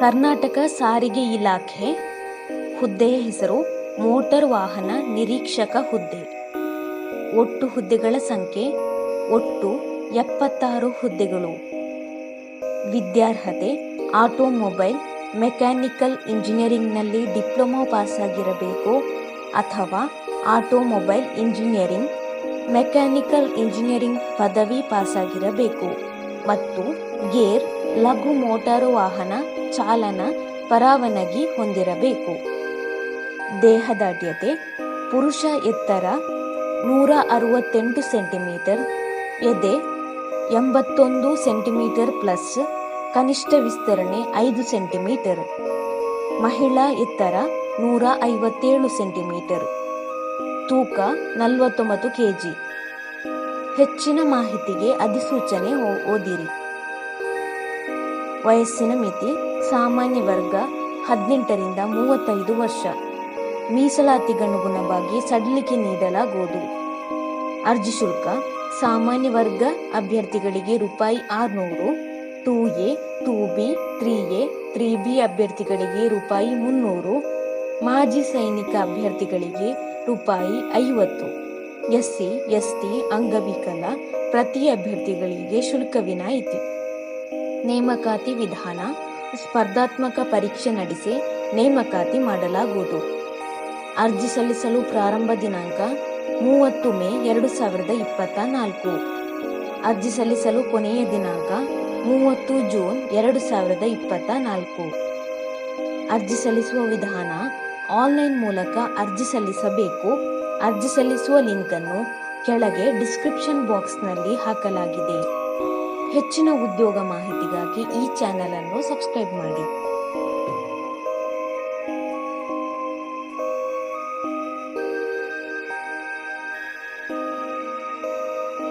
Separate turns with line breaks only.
ಕರ್ನಾಟಕ ಸಾರಿಗೆ ಇಲಾಖೆ ಹುದ್ದೆಯ ಹೆಸರು ಮೋಟಾರ್ ವಾಹನ ನಿರೀಕ್ಷಕ ಹುದ್ದೆ. ಒಟ್ಟು ಹುದ್ದೆಗಳ ಸಂಖ್ಯೆ ಒಟ್ಟು ಎಪ್ಪತ್ತಾರು ಹುದ್ದೆಗಳು. ವಿದ್ಯಾರ್ಹತೆ ಆಟೋಮೊಬೈಲ್, ಮೆಕ್ಯಾನಿಕಲ್ ಇಂಜಿನಿಯರಿಂಗ್ನಲ್ಲಿ ಡಿಪ್ಲೊಮಾ ಪಾಸಾಗಿರಬೇಕು ಅಥವಾ ಆಟೋಮೊಬೈಲ್ ಇಂಜಿನಿಯರಿಂಗ್, ಮೆಕ್ಯಾನಿಕಲ್ ಇಂಜಿನಿಯರಿಂಗ್ ಪದವಿ ಪಾಸಾಗಿರಬೇಕು ಮತ್ತು ಗೇರ್ ಲಘು ಮೋಟಾರು ವಾಹನ ಚಾಲನ ಪರವಾನಗಿ ಹೊಂದಿರಬೇಕು. ದೇಹದಾಢ್ಯತೆ ಪುರುಷ ಎತ್ತರ ನೂರ ಅರವತ್ತೆಂಟು ಸೆಂಟಿಮೀಟರ್, ಎದೆ ಎಂಬತ್ತೊಂದು ಸೆಂಟಿಮೀಟರ್ ಪ್ಲಸ್ ಕನಿಷ್ಠ ವಿಸ್ತರಣೆ ಐದು ಸೆಂಟಿಮೀಟರ್, ಮಹಿಳಾ ಎತ್ತರ ನೂರ ಐವತ್ತೇಳು ಸೆಂಟಿಮೀಟರ್, ತೂಕ ನಲವತ್ತೊಂಬತ್ತು ಕೆಜಿ. ಹೆಚ್ಚಿನ ಮಾಹಿತಿಗೆ ಅಧಿಸೂಚನೆ ಓದಿರಿ. ವಯಸ್ಸಿನ ಮಿತಿ ಸಾಮಾನ್ಯ ವರ್ಗ ಹದಿನೆಂಟರಿಂದ ಮೂವತ್ತೈದು ವರ್ಷ. ಮೀಸಲಾತಿಗನುಗುಣವಾಗಿ ಸಡಿಲಿಕೆ ನೀಡಲಾಗುವುದು. ಅರ್ಜಿ ಶುಲ್ಕ ಸಾಮಾನ್ಯ ವರ್ಗ ಅಭ್ಯರ್ಥಿಗಳಿಗೆ ರೂಪಾಯಿ ಆರುನೂರು, two A, two B, three A, three B ಅಭ್ಯರ್ಥಿಗಳಿಗೆ ರೂಪಾಯಿ ಮುನ್ನೂರು, ಮಾಜಿ ಸೈನಿಕ ಅಭ್ಯರ್ಥಿಗಳಿಗೆ ರೂಪಾಯಿ ಐವತ್ತು. ಎಸ್ಸಿ, ಎಸ್ಟಿ, ಅಂಗವಿಕಲ ಪ್ರತಿ ಅಭ್ಯರ್ಥಿಗಳಿಗೆ ಶುಲ್ಕ ವಿನಾಯಿತಿ. ನೇಮಕಾತಿ ವಿಧಾನ. ಸ್ಪರ್ಧಾತ್ಮಕ ಪರೀಕ್ಷೆ ನಡೆಸಿ ನೇಮಕಾತಿ ಮಾಡಲಾಗುವುದು. ಅರ್ಜಿ ಸಲ್ಲಿಸಲು ಪ್ರಾರಂಭ ದಿನಾಂಕ ಮೂವತ್ತು ಮೇ ಎರಡು ಸಾವಿರದ ಇಪ್ಪತ್ತ ನಾಲ್ಕು. ಅರ್ಜಿ ಸಲ್ಲಿಸಲು ಕೊನೆಯ ದಿನಾಂಕ ಮೂವತ್ತು ಜೂನ್ ಎರಡು ಸಾವಿರದ ಇಪ್ಪತ್ತ ನಾಲ್ಕು. ಅರ್ಜಿ ಸಲ್ಲಿಸುವ ವಿಧಾನ ಆನ್ಲೈನ್ ಮೂಲಕ ಅರ್ಜಿ ಸಲ್ಲಿಸಬೇಕು. ಅರ್ಜಿ ಸಲ್ಲಿಸುವ ಲಿಂಕನ್ನು ಕೆಳಗೆ ಡಿಸ್ಕ್ರಿಪ್ಷನ್ ಬಾಕ್ಸ್ನಲ್ಲಿ ಹಾಕಲಾಗಿದೆ. ಹೆಚ್ಚಿನ ಉದ್ಯೋಗ ಮಾಹಿತಿಗಾಗಿ ಈ ಚಾನೆಲ್ ಅನ್ನು ಸಬ್ಸ್ಕ್ರೈಬ್ ಮಾಡಿ.